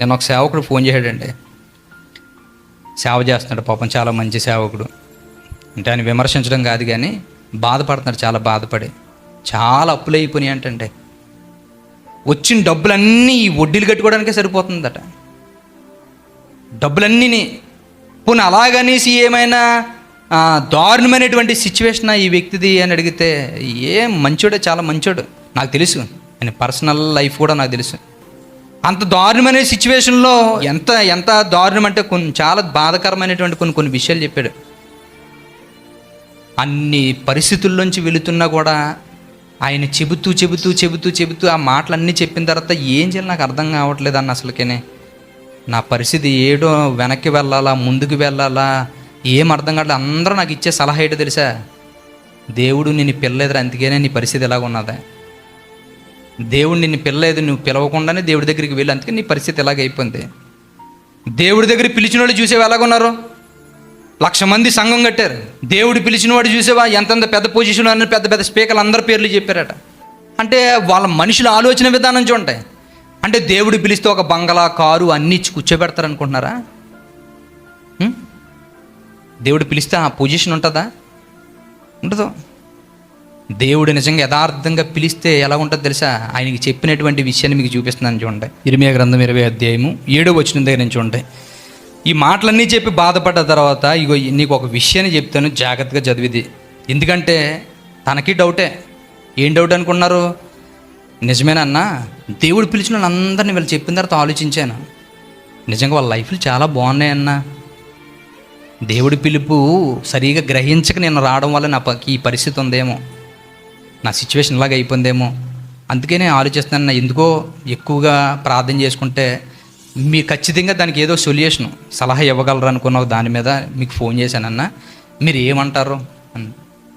నేను ఒక సేవకుడు ఫోన్ చేశాడండి. సేవ చేస్తున్నాడు పాపం చాలా మంచి సేవకుడు. అంటే ఆయన విమర్శించడం కాదు కానీ బాధపడుతున్నాడు చాలా బాధపడి. చాలా అప్పులు అయిపోయినాయి అంటండి. వచ్చిన డబ్బులన్నీ వడ్డీలు కట్టుకోవడానికే సరిపోతుందట. డబ్బులన్నీ పోనీ అలాగనేసి ఏమైనా దారుణమైనటువంటి సిచ్యువేషన్ ఈ వ్యక్తిది అని అడిగితే ఏం మంచోడే చాలా మంచోడు. నాకు తెలుసు. ఆయన పర్సనల్ లైఫ్ కూడా నాకు తెలుసు. అంత దారుణమైన సిచ్యువేషన్లో ఎంత ఎంత దారుణం అంటే కొన్ని చాలా బాధకరమైనటువంటి కొన్ని కొన్ని విషయాలు చెప్పాడు. అన్ని పరిస్థితుల్లోంచి వెళుతున్నా కూడా ఆయన చెబుతూ చెబుతూ చెబుతూ చెబుతూ ఆ మాటలన్నీ చెప్పిన తర్వాత ఏం చేయాలి నాకు అర్థం కావట్లేదు అన్న అసలుకేనే. నా పరిస్థితి ఏడో వెనక్కి వెళ్ళాలా ముందుకు వెళ్ళాలా ఏం అర్థం కావట్లేదు. అందరూ నాకు ఇచ్చే సలహా ఏంటో తెలుసా? దేవుడు నేను పిల్లలేదురా అందుకనే నీ పరిస్థితి ఎలాగ ఉన్నదా దేవుడు నిన్ను పిల్లలేదు నువ్వు పిలవకుండానే దేవుడి దగ్గరికి వెళ్ళి. అందుకే నీ పరిస్థితి ఎలాగ అయిపోయింది? దేవుడి దగ్గర పిలిచిన వాళ్ళు చూసేవి ఎలాగున్నారు లక్ష మంది సంఘం కట్టారు. దేవుడు పిలిచిన వాడు చూసేవా? ఎంతెంత పెద్ద పొజిషన్ అని పెద్ద పెద్ద స్పీకర్లు అందరి పేర్లు చెప్పారట. అంటే వాళ్ళ మనుషుల ఆలోచన విధానం చూంటాయి అంటే దేవుడు పిలిస్తే ఒక బంగళా కారు అన్ని ఇచ్చి కూర్చోబెడతారు అనుకుంటున్నారా? దేవుడు పిలిస్తే ఆ పొజిషన్ ఉంటుందా? ఉండదు. దేవుడు నిజంగా యథార్థంగా పిలిస్తే ఎలా ఉంటుందో తెలుసా? ఆయనకి చెప్పినటువంటి విషయాన్ని మీకు చూపిస్తున్నాను చూడండి. ఇరిమియా గ్రంథం ఇరవై అధ్యాయము ఏడో వచ్చిన దగ్గర నుంచి చూడండి. ఈ మాటలన్నీ చెప్పి బాధపడ్డ తర్వాత ఇగో నీకు ఒక విషయాన్ని చెప్తాను జాగ్రత్తగా చదివిది. ఎందుకంటే తనకి డౌటే. ఏం డౌట్ అనుకున్నారు? నిజమేనన్నా దేవుడు పిలిచిన వాళ్ళందరినీ వీళ్ళు చెప్పిన తర్వాత ఆలోచించాను. నిజంగా వాళ్ళ లైఫ్లు చాలా బాగున్నాయన్నా దేవుడి పిలుపు సరిగా గ్రహించక నేను రావడం వల్ల నా ప- ఈ పరిస్థితి ఉందేమో. నా సిచ్యువేషన్ ఇలాగ అయిపోయిందేమో. అందుకే నేను ఆలోచిస్తున్నాను ఎందుకో ఎక్కువగా ప్రార్థన చేసుకుంటే మీరు ఖచ్చితంగా దానికి ఏదో సొల్యూషన్ సలహా ఇవ్వగలరు అనుకున్న దాని మీద మీకు ఫోన్ చేశానన్న మీరు ఏమంటారు?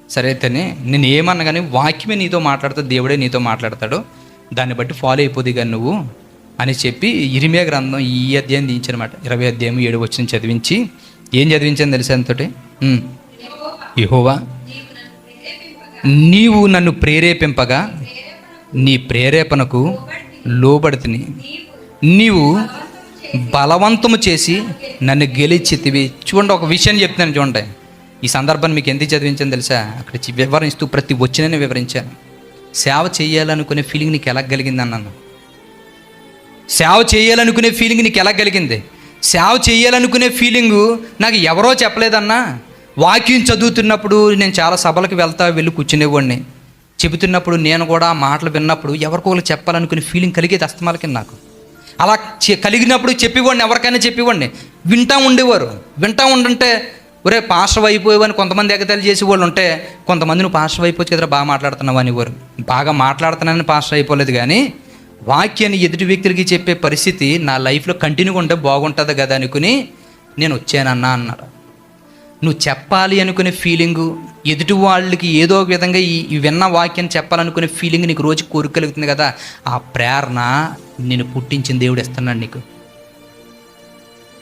సరే అయితేనే నేను ఏమన్నా కానీ వాక్యమే నీతో మాట్లాడుతా దేవుడే నీతో మాట్లాడతాడు దాన్ని బట్టి ఫాలో అయిపోద్ది కానీ నువ్వు అని చెప్పి ఇరిమియా గ్రంథం ఈ అధ్యాయం దించనమాట. ఇరవై అధ్యాయం ఏడు వచ్చిన చదివించి ఏం చదివించాను తెలుసా అంతటి? యహోవా నీవు నన్ను ప్రేరేపింపగా నీ ప్రేరేపణకు లోబడితిని. నీవు బలవంతము చేసి నన్ను గెలిచితివి. చూడండి ఒక విషయం చెప్తాను చూడండి. ఈ సందర్భాన్ని మీకు ఎందుకు చదివించాను తెలుసా? అక్కడ వివరిస్తూ ప్రతి వచ్చినని వివరించాను. సేవ చేయాలనుకునే ఫీలింగ్ నీకు ఎలా కలిగింది అన్నాను సేవ చేయాలనుకునే ఫీలింగ్ నీకు ఎలా కలిగింది? సేవ చేయాలనుకునే ఫీలింగు నాకు ఎవరో చెప్పలేదన్నా. వాక్యం చదువుతున్నప్పుడు నేను చాలా సభలకు వెళ్తా వెళ్ళి కూర్చునేవాడిని. చెబుతున్నప్పుడు నేను కూడా మాటలు విన్నప్పుడు ఎవరికో ఒకరికి చెప్పాలనుకునే ఫీలింగ్ కలిగేది అస్తమాలకి నాకు. అలా చె- కలిగినప్పుడు చెప్పేవాడిని ఎవరికైనా చెప్పేవాడిని. వింటా ఉండేవారు. వింటా ఉండుంటే ఒరే పాస్టర్ అయిపోయేవని కొంతమంది ఎగతాలు చేసే వాళ్ళు ఉంటే కొంతమంది నువ్వు పాస్టర్ అయిపోవచ్చు కదా బాగా మాట్లాడుతున్నావు అనేవారు. బాగా మాట్లాడుతున్నానని పాస్టర్ అయిపోలేదు కానీ వాక్యాన్ని ఎదుటి వ్యక్తులకి చెప్పే పరిస్థితి నా లైఫ్లో కంటిన్యూగా ఉంటే బాగుంటుంది కదా అనుకుని నేను వచ్చానన్నా అన్నారు. నువ్వు చెప్పాలి అనుకునే ఫీలింగు ఎదుటి వాళ్ళకి ఏదో ఒక విధంగా ఈ విన్న వాక్యం చెప్పాలనుకునే ఫీలింగ్ నీకు రోజు కోరికలుగుతుంది కదా ఆ ప్రేరణ నేను పుట్టించిన దేవుడు ఇస్తున్నాడు నీకు.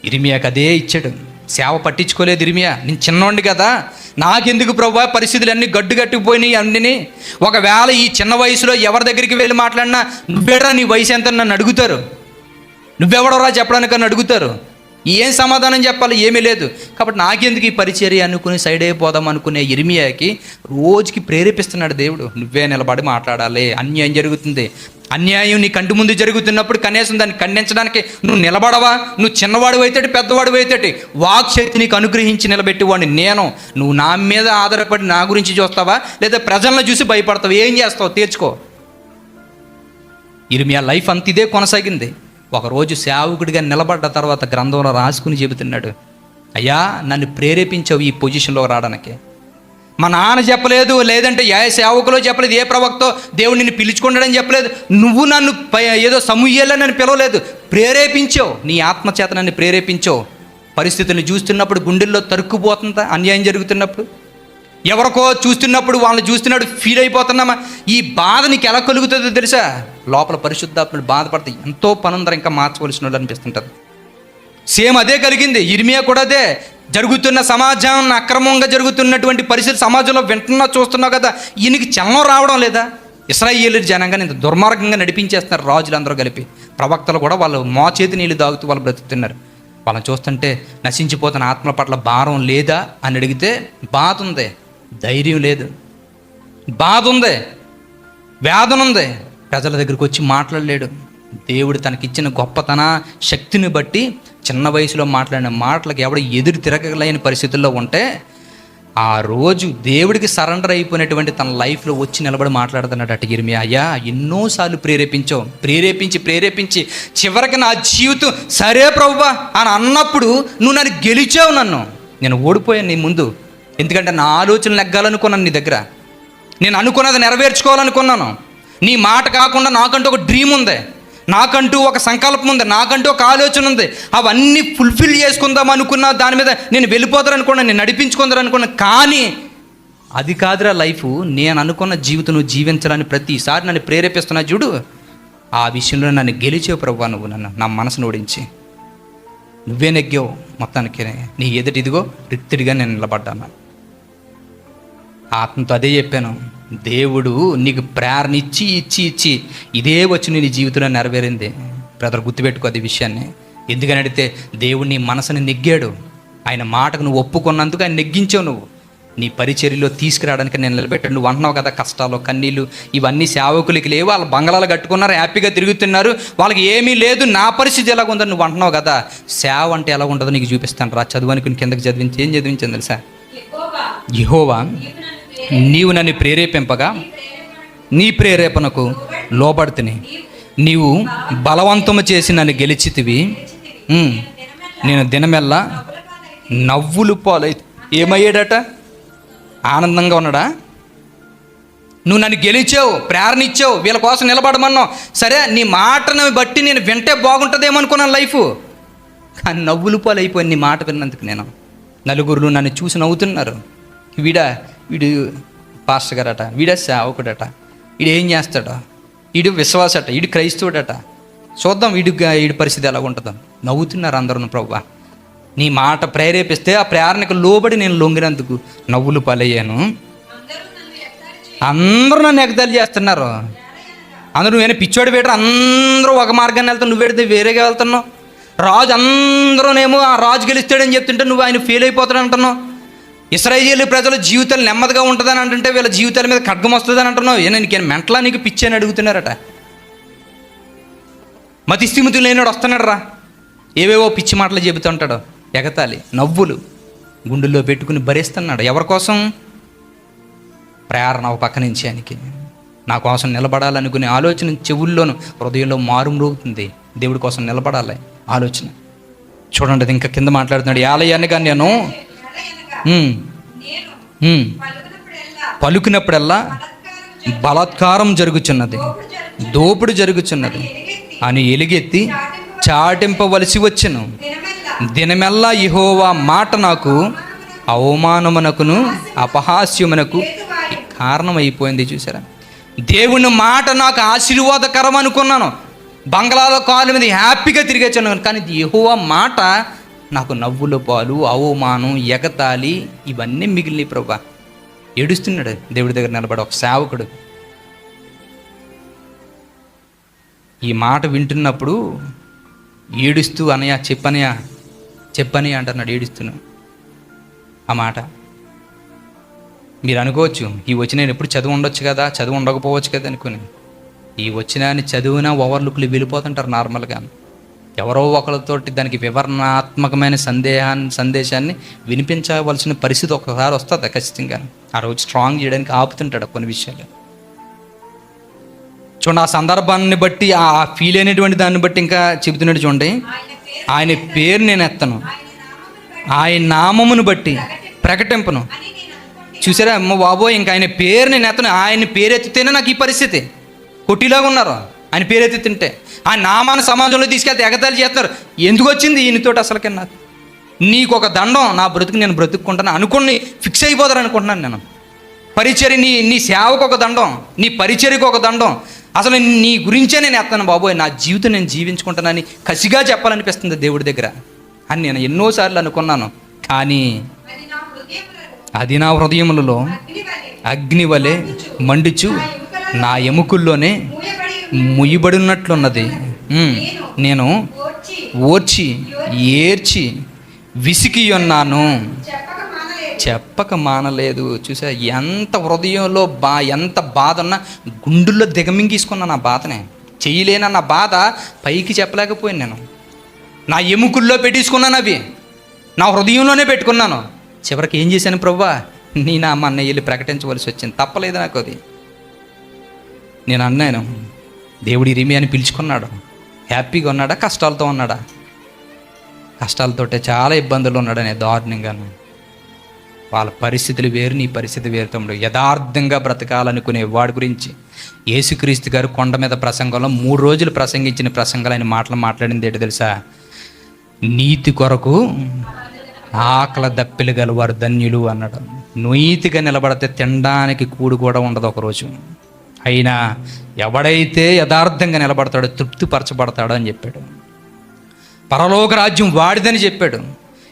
ఇరిమియాకు అదే ఇచ్చాడు. సేవ పట్టించుకోలేదు ఇరిమియా. నేను చిన్నోండి కదా నాకెందుకు ప్రభా పరిస్థితులు అన్నీ గడ్డు కట్టుకుపోయినాయి అన్నీ ఒకవేళ ఈ చిన్న వయసులో ఎవరి దగ్గరికి వెళ్ళి మాట్లాడినా నువ్వేడరా నీ వయసు ఎంత నన్ను అడుగుతారు? నువ్వెవడరా చెప్పడానికి అని అడుగుతారు? ఏం సమాధానం చెప్పాలి ఏమీ లేదు. కాబట్టి నాకెందుకు ఈ పరిచర్య అనుకుని సైడ్ అయిపోదాం అనుకునే ఇర్మియాకి రోజుకి ప్రేరేపిస్తున్నాడు దేవుడు. నువ్వే నిలబడి మాట్లాడాలి. అన్యాయం జరుగుతుంది. అన్యాయం నీ కంటి ముందు జరుగుతున్నప్పుడు కనీసం దాన్ని ఖండించడానికి నువ్వు నిలబడవా? నువ్వు చిన్నవాడు అయితేటి పెద్దవాడు అయితేటి వాక్ శక్తి నీకు అనుగ్రహించి నిలబెట్టేవాడిని నేను నువ్వు నా మీద ఆధారపడి నా గురించి చూస్తావా? లేదా ప్రజలను చూసి భయపడతావు? ఏం చేస్తావు? తీర్చుకో. ఇరిమియా లైఫ్ అంత ఇదే కొనసాగింది. ఒకరోజు సేవకుడిగా నిలబడ్డ తర్వాత గ్రంథంలో రాసుకుని చెబుతున్నాడు అయ్యా నన్ను ప్రేరేపించావు ఈ పొజిషన్లో రావడానికి. మా నాన్న చెప్పలేదు లేదంటే ఏ సేవకులో చెప్పలేదు ఏ ప్రవక్తో దేవుడు నిన్ను పిలుచుకున్నాడని చెప్పలేదు. నువ్వు నన్ను ఏదో సమూహ్యాల్లో నన్ను పిలవలేదు. ప్రేరేపించావు నీ ఆత్మచేత నన్ను ప్రేరేపించావు. పరిస్థితులను చూస్తున్నప్పుడు గుండెల్లో తరుక్కుపోతుందా? అన్యాయం జరుగుతున్నప్పుడు ఎవరికో చూస్తున్నప్పుడు వాళ్ళని చూస్తున్నాడు ఫీల్ అయిపోతున్నామా? ఈ బాధ నీకు ఎలా కలుగుతుందో తెలుసా? లోపల పరిశుద్ధాత్ముడు బాధపడతాయి ఎంతో పనుందర ఇంకా మార్చవలసిన వాళ్ళు అనిపిస్తుంటుంది. సేమ్ అదే కలిగింది. ఇర్మియా కూడా అదే. జరుగుతున్న సమాజం అక్రమంగా జరుగుతున్నటువంటి పరిస్థితి సమాజంలో వింటున్నా చూస్తున్నావు కదా ఈయనకి చలనం రావడం లేదా? ఇస్రాయేలు జనంగా ఇంత దుర్మార్గంగా నడిపించేస్తున్నారు రాజులందరూ కలిపి. ప్రవక్తలు కూడా వాళ్ళు మోచేతి నీళ్ళు తాగుతూ వాళ్ళు బ్రతుకుతున్నారు. వాళ్ళని చూస్తుంటే నశించిపోతున్న ఆత్మల పట్ల భారం లేదా? అని అడిగితే బాధ ఉంది. ధైర్యం లేదు. బాధ ఉంది. వేదన ఉంది. ప్రజల దగ్గరికి వచ్చి మాట్లాడలేడు. దేవుడు తనకిచ్చిన గొప్పతన శక్తిని బట్టి చిన్న వయసులో మాట్లాడిన మాటలకు ఎవడు ఎదురు తిరగలేని పరిస్థితుల్లో ఉంటే ఆ రోజు దేవుడికి సరెండర్ అయిపోయినటువంటి తన లైఫ్లో వచ్చి నిలబడి మాట్లాడుతున్నాడు అటు ఇరిమి అయ్యా ఎన్నోసార్లు ప్రేరేపించావు. ప్రేరేపించి ప్రేరేపించి చివరికి నా జీవితం సరే ప్రవ్వా అని అన్నప్పుడు నువ్వు నన్ను గెలిచావు నన్ను. నేను ఓడిపోయాను నీ ముందు. ఎందుకంటే నా ఆలోచనలు నెగ్గాలనుకున్నాను నీ దగ్గర. నేను అనుకున్నది నెరవేర్చుకోవాలనుకున్నాను. నీ మాట కాకుండా నాకంటూ ఒక డ్రీమ్ ఉంది. నాకంటూ ఒక సంకల్పం ఉంది. నాకంటూ ఒక ఆలోచన ఉంది. అవన్నీ ఫుల్ఫిల్ చేసుకుందాం అనుకున్నా దాని మీద నేను వెళ్ళిపోతాను అనుకున్నా నేను నడిపించుకుందాను అనుకున్నా కానీ అది కాదురా లైఫ్. నేను అనుకున్న జీవితం నువ్వు జీవించాలని ప్రతిసారి నన్ను ప్రేరేపిస్తున్నా చూడు. ఆ విషయంలో నన్ను గెలిచే ప్రభు నువ్వు నన్ను. నా మనసును ఓడించి. నువ్వే నెగ్గావు మొత్తానికి. నీ ఎదుటి ఇదిగో రిక్తిడిగా నేను నిలబడ్డాను. ఆత్మతో అదే చెప్పాను. దేవుడు నీకు ప్రేరణ ఇచ్చి ఇచ్చి ఇచ్చి ఇదే వచ్చి నీ జీవితంలో నెరవేరింది. బ్రదర్ గుర్తుపెట్టుకో అది విషయాన్ని. ఎందుకని అడిగితే దేవుడు నీ మనసుని నెగ్గాడు. ఆయన మాటకు నువ్వు ఒప్పుకున్నందుకు ఆయన నెగ్గించావు నువ్వు. నీ పరిచర్యలో తీసుకురావడానికి నేను నిలబెట్టాడు నువ్వు అంటున్నావు కదా కష్టాలు కన్నీళ్ళు ఇవన్నీ సేవకులకి లేవు. వాళ్ళు బంగళాలు కట్టుకున్నారు హ్యాపీగా తిరుగుతున్నారు. వాళ్ళకి ఏమీ లేదు. నా పరిస్థితి ఎలాగ ఉందని నువ్వు అంటున్నావు కదా. సేవ అంటే ఎలా ఉంటుందో నీకు చూపిస్తాను రా. చదువు అనుకుని కిందకి చదివించి ఏం చదివించింది తెలుసా? యహోవా. నీవు నన్ను ప్రేరేపింపగా నీ ప్రేరేపణకు లోబడుతుని. నీవు బలవంతము చేసి నన్ను గెలిచితివి. నేను దినమెల్లా నవ్వులు పాలై ఏమయ్యాడట? ఆనందంగా ఉన్నాడా? నువ్వు నన్ను గెలిచావు ప్రేరణ ఇచ్చావు వీళ్ళ కోసం నిలబడమన్నావు. సరే నీ మాటను బట్టి నేను వింటే బాగుంటుందేమో అనుకున్నాను లైఫ్. కానీ నవ్వులు పాలైపోయింది నీ మాట విన్నందుకు నేను నలుగురు నన్ను చూసి నవ్వుతున్నారు. వీడా వీడు పాస్టర్ గారట వీడ సేవకుడట వీడు ఏం చేస్తాడో వీడు విశ్వాసట వీడు క్రైస్తవుడట. చూద్దాం వీడి వీడి పరిస్థితి ఎలా ఉంటుందో. నవ్వుతున్నారు అందరూ ప్రభు నీ మాట ప్రేరేపిస్తే ఆ ప్రేరణకు లోబడి నేను లొంగినందుకు నవ్వులు పాలయ్యాను. అందరూ నన్ను ఎగదాలు అందరూ చేస్తున్నారు. అందరూ నువ్వేనా పిచ్చోడు వేయడం అందరూ ఒక మార్గాన్ని వెళ్తావు నువ్వు పెడితే వేరేగా వెళ్తున్నావు. రాజు అందరూనేమో ఆ రాజు గెలుస్తాడని చెప్తుంటే నువ్వు ఆయన ఫెయిల్ అయిపోతాడు అంటున్నావు ఇస్రాయేలీ ప్రజల జీవితాలు నెమ్మదిగా ఉంటుందని అంటుంటే వీళ్ళ జీవితాల మీద ఖడ్గం వస్తుందని అంటున్నావు. ఏ నీకు మెంటలా నీకు పిచ్చి అని అడుగుతున్నారట. మతి లేనివాడు వస్తున్నాడు రా ఏవేవో పిచ్చి మాటలు చెబుతుంటాడు ఎగతాలి నవ్వులు గుండెల్లో పెట్టుకుని భరిస్తున్నాడు. ఎవరి కోసం? ప్రేరణ ఒక పక్క నుంచి ఆయనకి. నా కోసం నిలబడాలనుకునే ఆలోచన చెవుల్లోనూ హృదయంలో మారుమ్రోగుతుంది దేవుడి కోసం నిలబడాలి ఆలోచన. చూడండి అది ఇంకా కింద మాట్లాడుతున్నాడు. ఆలయాన్ని కానీ నేను పలుకునప్పుడల్లా బలాత్కారం జరుగుచున్నది. దోపుడు జరుగుచున్నది. అని ఎలుగెత్తి చాటింపవలసి వచ్చెను. దినమెల్లా ఇహోవా మాట నాకు అవమానమునకును అపహాస్యమునకు కారణమైపోయింది చూసారా దేవుని మాట నాకు ఆశీర్వాదకరం అనుకున్నాను బంగ్లాలో కాలు మీద హ్యాపీగా తిరిగొచ్చాను. కానీ యహోవా మాట నాకు నవ్వుల పాలు అవమానం ఎగతాళి ఇవన్నీ మిగిలినాయి ప్రభా. ఏడుస్తున్నాడు దేవుడి దగ్గర నిలబడి ఒక సేవకుడు. ఈ మాట వింటున్నప్పుడు ఏడుస్తూ అనయా చెప్పనయా చెప్పని అంటున్నాడు ఏడుస్తున్నా ఆ మాట. మీరు అనుకోవచ్చు ఈ వచ్చిన నేను ఎప్పుడు చదువు ఉండొచ్చు కదా చదువు ఉండకపోవచ్చు కదా అనుకుని. ఈ వచ్చిన చదివినా ఓవర్లుక్లు వెళ్ళిపోతుంటారు నార్మల్గా. ఎవరో ఒకరితోటి దానికి వివరణాత్మకమైన సందేహాన్ని సందేశాన్ని వినిపించవలసిన పరిస్థితి ఒకసారి వస్తుంది ఖచ్చితంగా. ఆ రోజు స్ట్రాంగ్ చేయడానికి ఆపుతుంటాడు కొన్ని విషయాలు. చూడండి ఆ సందర్భాన్ని బట్టి ఆ ఫీల్ అయినటువంటి దాన్ని బట్టి ఇంకా చెబుతున్నాడు చూడండి. ఆయన పేరు నేను ఎత్తను. ఆయన నామమును బట్టి ప్రకటింపను. చూసారా అమ్మ బాబోయ్ ఇంకా ఆయన పేరు నేను ఎత్తను. ఆయన పేరు ఎత్తితేనే నాకు ఈ పరిస్థితి. కొట్టిలాగా ఉన్నారు. అని పేరు తింటే. ఆ నామాన్ని సమాజంలో తీసుకెళ్తే ఎగతాళి చేస్తున్నారు. ఎందుకు వచ్చింది ఈయనతోటి అసలుకి నాకు నీకు ఒక దండం నా బ్రతుకు నేను బ్రతుక్కుంటాను అనుకుని ఫిక్స్ అయిపోతారు అనుకుంటున్నాను నేను. పరిచర్య నీ నీ సేవకు ఒక దండం నీ పరిచర్యకు ఒక దండం. అసలు నీ గురించే నేను ఎత్తాను బాబోయ్. నా జీవితం నేను జీవించుకుంటానని కసిగా చెప్పాలనిపిస్తుంది దేవుడి దగ్గర. అని నేను ఎన్నోసార్లు అనుకున్నాను. కానీ అది నా హృదయములలో అగ్నివలే అగ్ని వలె మండుచు నా ఎముకల్లోనే ముయ్యబడినట్లున్నది. నేను ఓర్చి ఏర్చి విసికి ఉన్నాను చెప్పక మానలేదు. చూసా ఎంత హృదయంలో బా ఎంత బాధ ఉన్నా గుండెల్లో దిగమింగీసుకున్నా నా బాధనే. చేయలేన నా బాధ పైకి చెప్పలేకపోయాను నేను. నా ఎముకల్లో పెట్టేసుకున్నాను అవి. నా హృదయంలోనే పెట్టుకున్నాను. చివరికి ఏం చేశాను ప్రవ్వా? నీ నా మా వెళ్ళి ప్రకటించవలసి వచ్చింది. తప్పలేదు నాకు అది. నేను అన్నాను దేవుడు ఇరిమి అని పిలుచుకున్నాడు. హ్యాపీగా ఉన్నాడా? కష్టాలతో ఉన్నాడా? కష్టాలతోటే చాలా ఇబ్బందులు ఉన్నాడనే దారుణంగాను. వాళ్ళ పరిస్థితులు వేరు నీ పరిస్థితి వేరు తమ్ముడు. యథార్థంగా బ్రతకాలనుకునే వాడి గురించి యేసుక్రీస్తు గారు కొండ మీద ప్రసంగంలో మూడు రోజులు ప్రసంగించిన ప్రసంగాలు ఆయన మాటలు మాట్లాడింది ఏంటి తెలుసా? నీతి కొరకు ఆకల దప్పిలు గలవారు ధన్యులు అన్నాడు. నీతిగా నిలబడితే తినడానికి కూడు కూడా ఉండదు ఒకరోజు. అయినా ఎవడైతే యథార్థంగా నిలబడతాడో తృప్తిపరచబడతాడో అని చెప్పాడు. పరలోక రాజ్యం వాడిదని చెప్పాడు.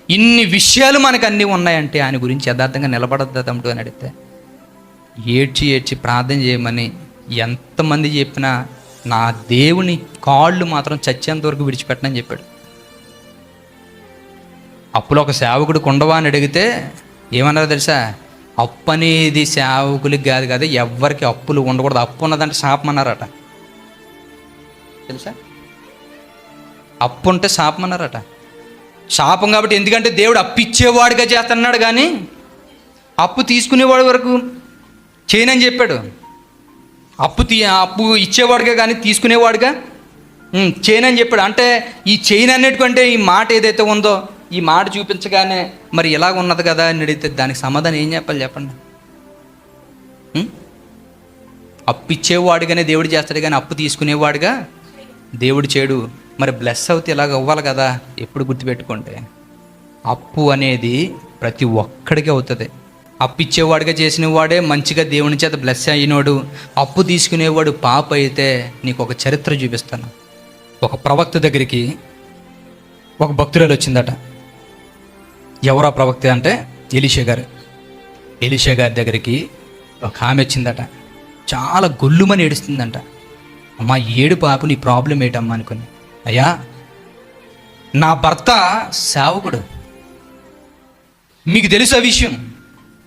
ఇన్ని విషయాలు మనకు అన్నీ ఉన్నాయంటే ఆయన గురించి యథార్థంగా నిలబడద్దా తమ్ముడు అని అడిగితే ఏడ్చి ఏడ్చి ప్రార్థన చేయమని ఎంతమంది చెప్పినా నా దేవుని కాళ్ళు మాత్రం చచ్చేంత వరకు విడిచిపెట్టనని చెప్పాడు. అప్పుడు ఒక సేవకుడు కుండవా అని అడిగితే ఏమన్నారు తెలుసా? అప్పు అనేది సేవకులకి కాదు కదా ఎవ్వరికి అప్పులు ఉండకూడదు. అప్పు ఉన్నదంటే శాపమన్నారట. తెలుసా? అప్పు ఉంటే శాపమన్నారట. శాపం కాబట్టి ఎందుకంటే దేవుడు అప్పిచ్చేవాడిగా చేస్తున్నాడు కానీ అప్పు తీసుకునేవాడి వరకు చేయనని చెప్పాడు. అప్పు తీ అప్పు ఇచ్చేవాడిగా కానీ తీసుకునేవాడుగా చేయనని చెప్పాడు. అంటే ఈ చైన్ అన్నిటికంటే ఈ మాట ఏదైతే ఉందో ఈ మాట చూపించగానే మరి ఇలాగ ఉన్నది కదా అని అడిగితే దానికి సమాధానం ఏం చెప్పాలి చెప్పండి? ఉమ్? అప్పు ఇచ్చేవాడుగానే దేవుడు చేస్తాడు కానీ అప్పు తీసుకునేవాడుగా దేవుడు చేయడు మరి బ్లెస్ అవుతే ఇలాగ అవ్వాలి కదా? ఎప్పుడు గుర్తుపెట్టుకుంటే అప్పు అనేది ప్రతి ఒక్కడికి అవుతుంది. అప్పు ఇచ్చేవాడిగా చేసిన వాడే మంచిగా దేవుని చేత బ్లెస్ అయినోడు. అప్పు తీసుకునేవాడు పాప అయితే నీకు ఒక చరిత్ర చూపిస్తాను. ఒక ప్రవక్త దగ్గరికి ఒక భక్తురాలు వచ్చిందట. ఎవరా ప్రవక్త అంటే ఎలిషే గారు. ఎలిషే గారి దగ్గరికి ఒక ఆమె వచ్చిందట. చాలా గొల్లుమని ఏడుస్తుందంట. అమ్మా ఏడు పాపు నీ ప్రాబ్లం ఏంటమ్మా అనుకుని. అయ్యా నా భర్త సేవకుడు. మీకు తెలుసు ఆ విషయం.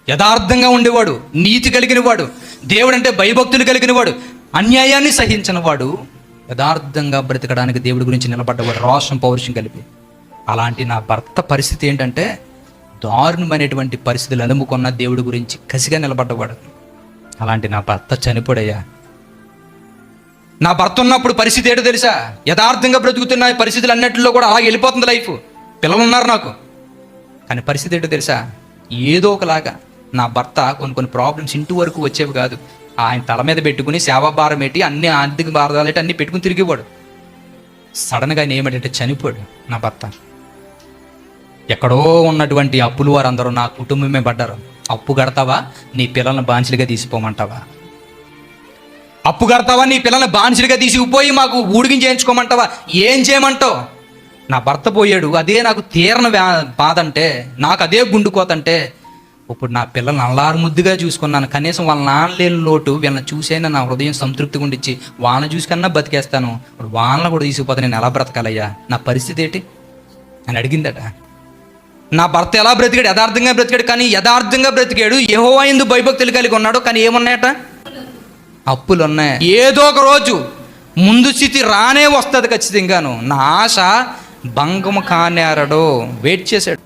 యథార్థంగా ఉండేవాడు నీతి కలిగిన వాడు దేవుడు అంటే భయభక్తులు కలిగిన వాడు అన్యాయాన్ని సహించిన వాడు యథార్థంగా బ్రతకడానికి దేవుడి గురించి నిలబడ్డవాడు రోషం పౌరుషం కలిపి. అలాంటి నా భర్త పరిస్థితి ఏంటంటే దారుణమైనటువంటి పరిస్థితులు అనుముకున్న దేవుడి గురించి కసిగా నిలబడ్డవాడు. అలాంటి నా భర్త చనిపోడయ్యా. నా భర్త ఉన్నప్పుడు పరిస్థితి ఏంటో తెలుసా? యథార్థంగా బ్రతుకుతున్న పరిస్థితులు అన్నింటిలో కూడా అలాగే వెళ్ళిపోతుంది లైఫ్. పిల్లలు ఉన్నారు నాకు. కానీ పరిస్థితి ఏంటో తెలుసా? ఏదో ఒకలాగా నా భర్త కొన్ని కొన్ని ప్రాబ్లమ్స్ ఇంటి వరకు వచ్చేవి కాదు. ఆయన తల మీద పెట్టుకుని సేవాభారం పెట్టి అన్ని ఆర్థిక భారాలు అన్ని పెట్టుకుని తిరిగేవాడు. సడన్గా ఆయన ఏమిటంటే చనిపోయాడు నా భర్త. ఎక్కడో ఉన్నటువంటి అప్పులు వారందరూ నా కుటుంబమే పడ్డారు. అప్పు కడతావా? నీ పిల్లల్ని బాన్సులుగా తీసిపోమంటావా? అప్పు కడతావా? నీ పిల్లల్ని బానిసలుగా తీసుకుపోయి మాకు ఊడిగిం చేయించుకోమంటావా? ఏం చేయమంటావు? నా భర్త పోయాడు. అదే నాకు తీరని బాధ అంటే నాకు అదే గుండుకోతంటే ఇప్పుడు నా పిల్లల్ని అల్లారు ముద్దుగా చూసుకున్నాను. కనీసం వాళ్ళ నాన్న లేని లోటు వీళ్ళని చూసైనా నా హృదయం సంతృప్తిగా ఉండిచ్చి వాళ్ళని చూసుకన్నా బతికేస్తాను. ఇప్పుడు వాళ్ళని కూడా తీసుకుపోతే నేను ఎలా బ్రతకాలయ్యా? నా పరిస్థితి ఏంటి? అని అడిగిందట. నా భర్త ఎలా బ్రతికాడు? యథార్థంగా బ్రతికాడు కానీ యథార్థంగా బ్రతికాడు. ఏహో అయింది భయభక్తులు కలిగి ఉన్నాడు కానీ ఏమున్నాయట? అప్పులు ఉన్నాయి ఏదో ఒక రోజు ముందు స్థితి రానే వస్తుంది ఖచ్చితంగాను. నా ఆశ భంగము కానేరడు. వెయిట్ చేశాడు.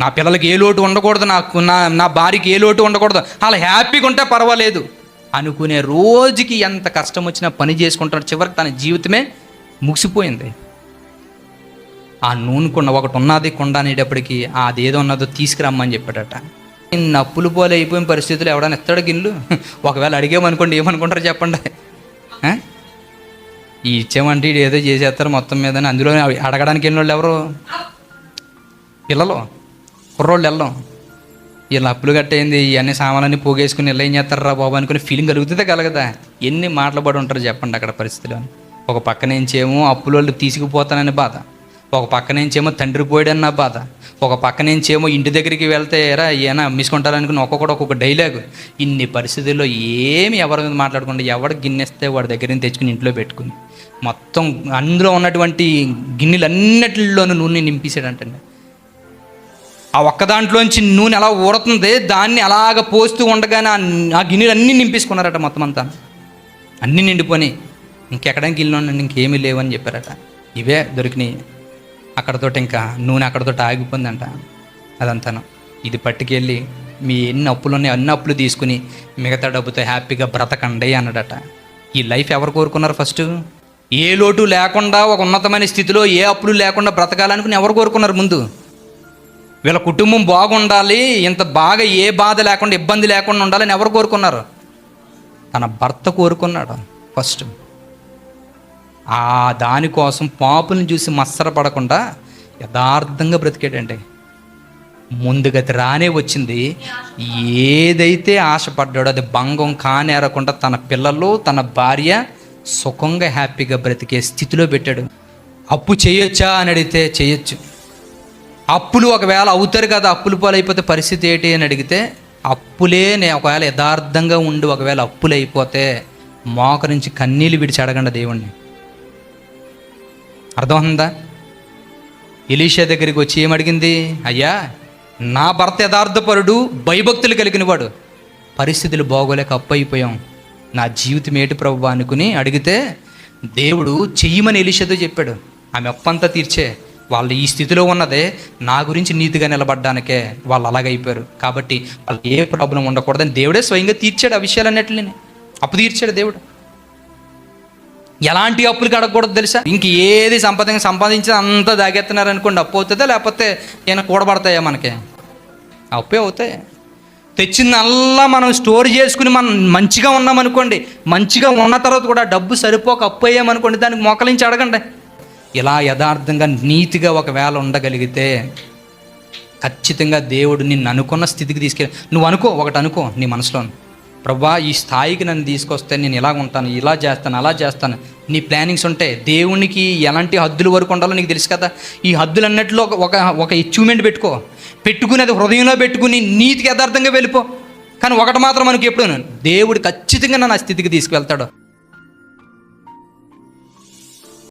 నా పిల్లలకి ఏ లోటు ఉండకూడదు నాకు నా నా భార్యకి ఏ లోటు ఉండకూడదు. అలా హ్యాపీగా ఉంటే పర్వాలేదు. అనుకునే రోజుకి ఎంత కష్టం వచ్చినా పని చేసుకుంటాడు చివరికి తన జీవితమే ముగిసిపోయింది. ఆ నూనె కుండ ఒకటి ఉన్నది కుండ అనేటప్పటికి అది ఏదో ఉన్నదో తీసుకురమ్మని చెప్పాడట. ఇన్ని అప్పులు పోలే అయిపోయిన పరిస్థితులు ఎవడైనా ఎత్తాడు గిల్లు ఒకవేళ అడిగామనుకోండి ఏమనుకుంటారు చెప్పండి. ఈ ఇచ్చామంటే ఏదో చేసేస్తారు మొత్తం మీద అందులో అవి అడగడానికి వెళ్ళిన వాళ్ళు ఎవరు? పిల్లలు. కుర్రోళ్ళు వెళ్ళం వీళ్ళు అప్పులు కట్టేయింది ఇవన్నీ సామాన్లన్నీ పోగేసుకుని ఇలా ఏం చేస్తారా బాబు అనుకునే ఫీలింగ్ కలుగుతుందే కలగదా? ఎన్ని మాటలు పడి ఉంటారు చెప్పండి అక్కడ పరిస్థితులు ఒక పక్క ఏమో అప్పుల వాళ్ళు తీసుకుపోతానని బాధ. ఒక పక్క నుంచేమో తండ్రి పోయాడన్న బాధ. ఒక పక్క నుంచేమో ఇంటి దగ్గరికి వెళ్తే ఎరా ఏనా మిసుకుంటారనుకుని ఒక్కొక్కడు ఒక్కొక్క డైలాగ్ ఇన్ని పరిస్థితుల్లో ఏమి ఎవరి మీద మాట్లాడకుండా ఎవడు గిన్నెస్తే వాడి దగ్గర నుంచి తెచ్చుకుని ఇంట్లో పెట్టుకుని మొత్తం అందులో ఉన్నటువంటి గిన్నెలన్నిటిలోనూ నూనె నింపేశాడంటండి. ఆ ఒక్క దాంట్లోంచి నూనె ఎలా ఊడుతుంది దాన్ని అలాగ పోస్తూ ఉండగానే ఆ- గిన్నెలు అన్నీ నింపేసుకున్నారట మొత్తం అంతా. అన్నీ నిండిపోయి ఇంకెక్కడానికి ఇల్లు ఇంకేమీ లేవని చెప్పారట. ఇవే దొరికినాయి. అక్కడతోటి ఇంకా నూనె అక్కడతోటి ఆగిపోయిందంట అదంతాను. ఇది పట్టుకెళ్ళి మీ ఎన్ని అప్పులు ఉన్నాయి అన్ని అప్పులు తీసుకుని మిగతా డబ్బుతో హ్యాపీగా బ్రతకండి అన్నాడట. ఈ లైఫ్ ఎవరు కోరుకున్నారు ఫస్ట్? ఏ లోటు లేకుండా ఒక ఉన్నతమైన స్థితిలో ఏ అప్పులు లేకుండా బ్రతకాలనుకుని ఎవరు కోరుకున్నారు ముందు? వీళ్ళ కుటుంబం బాగుండాలి ఇంత బాగా ఏ బాధ లేకుండా ఇబ్బంది లేకుండా ఉండాలని ఎవరు కోరుకున్నారు? తన భర్త కోరుకున్నాడు ఫస్ట్. ఆ దానికోసం పాపులను చూసి మత్సరపడకుండా యథార్థంగా బ్రతికాడండి ముందుగతి రానే వచ్చింది. ఏదైతే ఆశపడ్డాడో అది భంగం కానేరకుండా తన పిల్లలు తన భార్య సుఖంగా హ్యాపీగా బ్రతికే స్థితిలో పెట్టాడు. అప్పు చేయొచ్చా అని అడిగితే చేయొచ్చు. అప్పులు ఒకవేళ అవుతారు కదా అప్పులు పాలైపోతే పరిస్థితి ఏంటి అని అడిగితే అప్పులే నేను ఒకవేళ యథార్థంగా ఉండి ఒకవేళ అప్పులు అయిపోతే మోక నుంచి కన్నీళ్ళు విడిచి అడగండి దేవుణ్ణి. అర్థమవుతుందా? ఎలీషా దగ్గరికి వచ్చి ఏమడిగింది? అయ్యా నా భర్త యథార్థపరుడు భయభక్తులు కలిగినవాడు పరిస్థితులు బాగోలేక అప్పైపోయాం నా జీవితం ఏటి ప్రభు అనుకుని అడిగితే దేవుడు చెయ్యమని ఎలీషాతో చెప్పాడు. ఆమె అప్పంతా తీర్చే వాళ్ళు ఈ స్థితిలో ఉన్నదే నా గురించి నీతిగా నిలబడ్డానికే వాళ్ళు అలాగైపోయారు. కాబట్టి వాళ్ళు ఏ ప్రాబ్లం ఉండకూడదని దేవుడే స్వయంగా తీర్చాడు ఆ విషయాలన్నిటిని. అప్పు తీర్చాడు దేవుడు. ఎలాంటి అప్పులు కడగకూడదు తెలుసా? ఇంక ఏది సంపద సంపాదించి అంతా దాగెత్తున్నారు అనుకోండి అప్పు అవుతుందా? లేకపోతే ఏమైనా కూడబడతాయా మనకి? అప్పే అవుతాయి. తెచ్చిందల్లా మనం స్టోర్ చేసుకుని మనం మంచిగా ఉన్నామనుకోండి మంచిగా ఉన్న తర్వాత కూడా డబ్బు సరిపోక అప్పు అయ్యామనుకోండి దానికి మొక్కలించి అడగండి. ఇలా యథార్థంగా నీతిగా ఒకవేళ ఉండగలిగితే ఖచ్చితంగా దేవుడు నిన్ను అనుకున్న స్థితికి తీసుకెళ్ళి నువ్వు అనుకో ఒకటి అనుకో నీ మనసులోను. ప్రభా ఈ స్థాయికి నన్ను తీసుకొస్తే నేను ఇలా ఉంటాను ఇలా చేస్తాను అలా చేస్తాను. నీ ప్లానింగ్స్ ఉంటాయి దేవునికి ఎలాంటి హద్దుల వరకు ఉండాలో నీకు తెలుసు కదా? ఈ హద్దులు ఒక ఒక ఒక అచీవ్మెంట్ పెట్టుకో. పెట్టుకుని అది హృదయంలో పెట్టుకుని నీతికి యథార్థంగా వెళ్ళిపో. కానీ ఒకటి మాత్రం మనకి ఎప్పుడు దేవుడు ఖచ్చితంగా నన్ను ఆ స్థితికి తీసుకువెళ్తాడు.